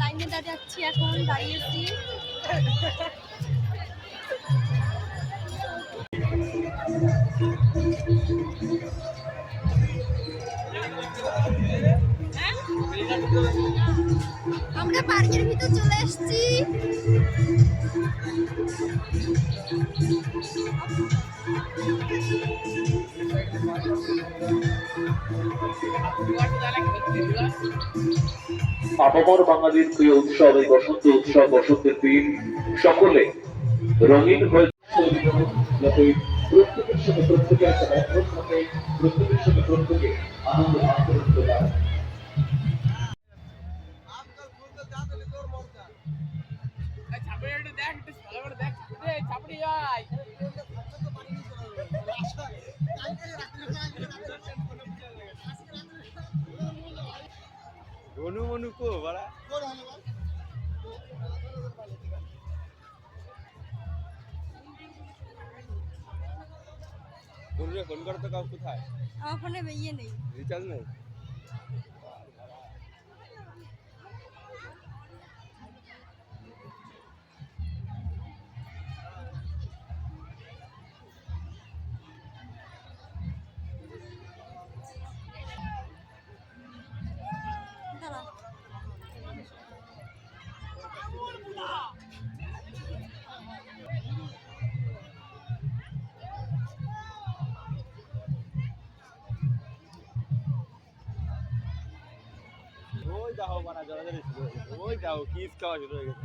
লাইনে দাঁড়াচ্ছি এখন দাঁড়িয়েছি আমরা পার্কের ভিতর চলে এসেছি। আপামর বাঙালির প্রিয় উৎসব এই বসন্ত উৎসব, বসন্তের দিন। সকলে রঙিন হয়ে প্রত্যেকের সঙ্গে প্রত্যেকে একটা প্রত্যেকের সঙ্গে প্রত্যেকে আনন্দ ভাগ করে নিতে পারে। गोनू मोनू को बड़ा। फ़ोन करते का कुछ है फ़ोन में ये नहीं। रिचार्ज नहीं? ওই যাও বানা জড়াজড়ি শুরু হয়ে গেছে ওই যাও কিস খাওয়া শুরু হয়ে গেছে।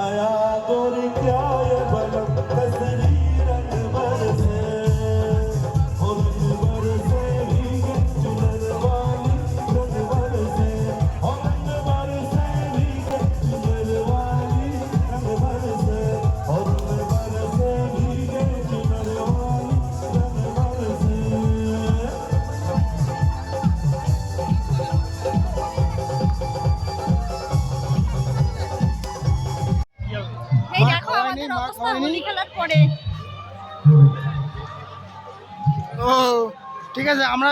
अरे खाया गोरी क्या এই দেখো আমাদের অবস্থা হোলি খেলার পরে। ও ঠিক আছে আমরা